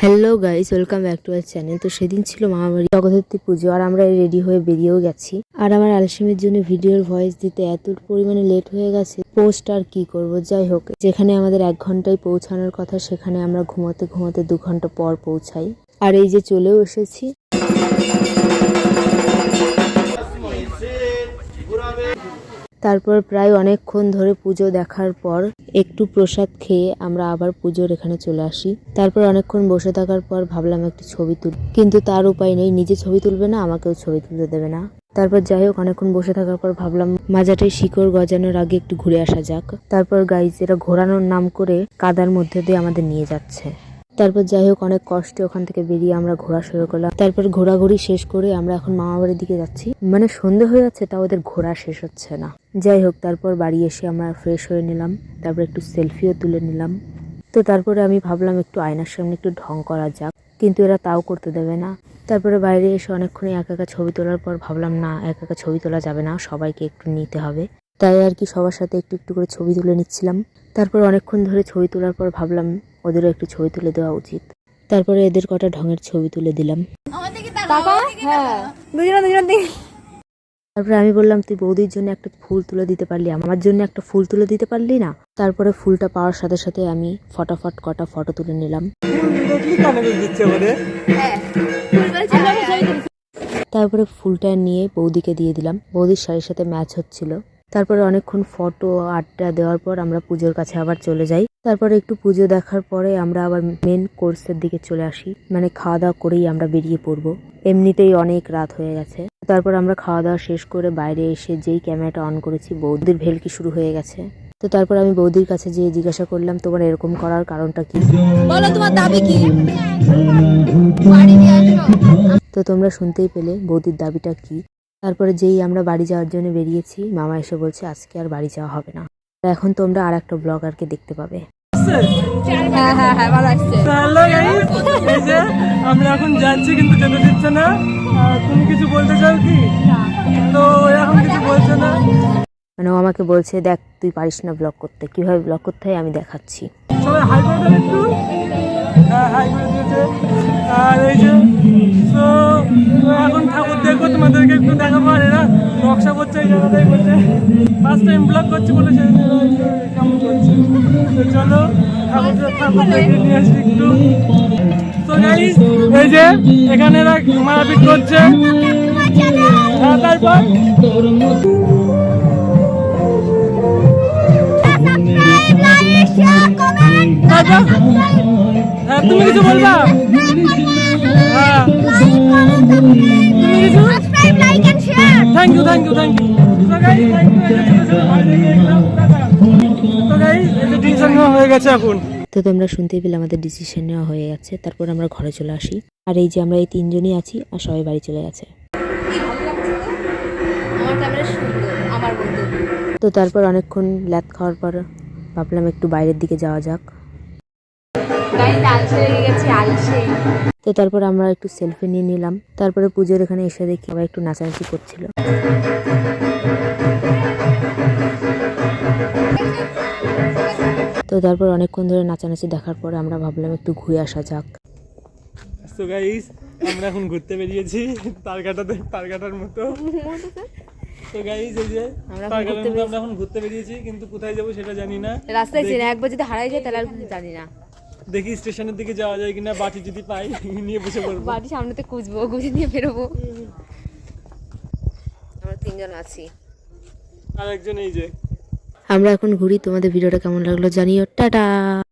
Hello guys, welcome back to our channel. তো সেদিন ছিল মামাবাড়ি জগদ্ধাত্রী পুজো, আর আমরা রেডি হয়ে বেরিয়েও গেছি। আর আমার আলসিমের জন্য ভিডিওর ভয়েস দিতে এত পরিমাণে লেট হয়ে গেছে পোস্ট আর কি করব? যাই হোক, যেখানে আমাদের এক ঘন্টায় পৌঁছানোর কথা, সেখানে আমরা ঘুমাতে ঘুমাতে দু ঘণ্টা পর পৌঁছাই। আর এই যে চলেও এসেছি। তারপর প্রায় অনেকক্ষণ ধরে পুজো দেখার পর একটু প্রসাদ খেয়ে আমরা আবার পুজোর এখানে চলে আসি। তারপর অনেকক্ষণ বসে থাকার পর ভাবলাম একটু ছবি তুল কিন্তু তার উপায় নেই, নিজে ছবি তুলবে না, আমাকেও ছবি তুলতে দেবে না। তারপর যাই হোক, অনেকক্ষণ বসে থাকার পর ভাবলাম মাজাটাই শিকড় গজানোর আগে একটু ঘুরে আসা যাক। তারপর গাইজ এরা ঘোরানোর নাম করে কাদার মধ্যে দিয়ে আমাদের নিয়ে যাচ্ছে। তারপর যাই হোক, অনেক কষ্টে ওখান থেকে বেরিয়ে আমরা ঘোরা শুরু করলাম। তারপর ঘোরাঘুরি শেষ করে আমরা এখন মামা বাড়ির দিকে যাচ্ছি। মানে সন্ধে হয়ে যাচ্ছে, তাও ওদের ঘোরা শেষ হচ্ছে না। যাই হোক, তারপর বাড়ি এসে আমরা ফ্রেশ হয়ে নিলাম। তারপর একটু সেলফিও তুলে নিলাম। তো তারপরে আমি ভাবলাম একটু আয়নার সামনে একটু ঢং করা যাক। কিন্তু এরা তাও করতে দেবে না। তারপরে বাইরে এসে অনেকক্ষণ একা একা ছবি তোলার পর ভাবলাম, না, একা একা ছবি তোলা যাবে না, সবাইকে একটু নিতে হবে। তাই আর কি সবার সাথে একটু একটু করে ছবি তুলে নিচ্ছিলাম। তারপর অনেকক্ষণ ধরে ছবি তোলার পর ভাবলাম ওদেরও একটু ছবি তুলে দেওয়া উচিত। তারপরে এদের কটা ঢঙের ছবি তুলে দিলাম। হ্যাঁ। তারপরে আমি বললাম তুই বৌদির জন্য একটা ফুল তুলে দিতে পারলি আমার জন্য একটা ফুল তুলে দিতে পারলি না? তারপরে ফুলটা পাওয়ার সাথে সাথে আমি ফটাফট কটা ফটো তুলে নিলাম। তারপরে ফুলটা নিয়ে বৌদিকে দিয়ে দিলাম। বৌদির শাড়ির সাথে ম্যাচ হচ্ছিল। তারপরে অনেকক্ষণ ফটো আড্ডা দেওয়ার পর আমরা পুজোর কাছে আবার চলে যাই। তারপরে একটু পুজো দেখার পরে আমরা আবার মেন কোর্সের দিকে চলে আসি। মানে খাওয়া দাওয়া করেই আমরা বেরিয়ে পড়ব। এমনিতেই অনেক রাত হয়ে গেছে। তারপর আমরা খাওয়া দাওয়া শেষ করে বাইরে এসে যেই ক্যামেরাটা অন করেছি বৌদির ভেলকি শুরু হয়ে গেছে। তো তারপর আমি বৌদির কাছে যেয়ে জিজ্ঞাসা করলাম তোমার এরকম করার কারণটা কি? বলো তোমার দাবি কি? তো তোমরা শুনতেই পেলে বৌদির দাবিটা কি। তারপরে যেই আমরা বাড়ি যাওয়ার জন্য বেরিয়েছি মামা এসে বলছে আজকে আর বাড়ি যাওয়া হবে না। এখন তোমরা আর একটা ব্লগারকে দেখতে পাবে। হ্যাঁ হ্যাঁ হ্যাঁ আমরা এখন যাচ্ছি কিন্তু যেতে দিচ্ছে না। তুমি কিছু বলতে চাও কি? তো এখন কিছু বলছে না। মানে ও আমাকে বলছে দেখ তুই পারিস না ব্লগ করতে। কীভাবে ব্লগ করতে হয় আমি দেখাচ্ছি। সবাই হাই করে দাও একটু। হ্যাঁ হাই করে দিয়েছে। আর এই যে তো এখন ঠাকুর দেখব তোমাদেরকে একটু দেখাবো আর এরা নকশা করছে এই জায়গাটাই বলছে ফার্স্ট টাইম ব্লগ করছি বলে সে কেমন করছে। তো চলো নিয়ে আসি একটু। তো গাইস এই যে এখানে এরা মারাপিট করছে। হ্যাঁ তারপর? হ্যাঁ তুমি কিছু বলবা? Thank you thank you thank you তো তোমরা শুনতেই পেলে আমাদের ডিসিশন নেওয়া হয়ে গেছে। তারপর আমরা ঘরে চলে আসি। আর এই যে আমরা এই তিনজনই আছি আর সবাই বাড়ি চলে গেছে। তো তারপর অনেকক্ষণ ল্যাদ খাওয়ার পর ভাবলাম একটু বাইরের দিকে যাওয়া যাক। গাড়িতে আলসে লেগে গেছে আলসে তো তারপর আমরা একটু সেলফি নিয়ে নিলাম। তারপরে পুজোর এখানে এসে দেখি আবার একটু নাচানাচি করছিল। তো তারপর অনেকক্ষণ ধরে নাচানাচি দেখার পরে আমরা ভাবলাম একটু ঘুরে আসা যাক। তো গাইস আমরা এখন ঘুরতে বেরিয়েছি তার কাটাতে তার কাটার মতো। তো গাইস এই যে আমরা এখন ঘুরতে মতো আমরা এখন ঘুরতে বেরিয়েছি কিন্তু কোথায় যাব সেটা জানি না। রাস্তায় চিনি একবার যদি হারাই যায় তাহলে আর কিছু জানি না। দেখি স্টেশনের দিকে যাওয়া যায় কিনা বাটি যদি পাই নিয়ে বসে পড়ব। বাটি সামনেতে খুঁজবো খুঁজে নিয়ে বেরোবো। আমরা তিনজন আছি। আর একজন এই যে। আমরা এখন ঘুরি তোমাদের ভিডিওটা কেমন লাগল জানিও। টাটা!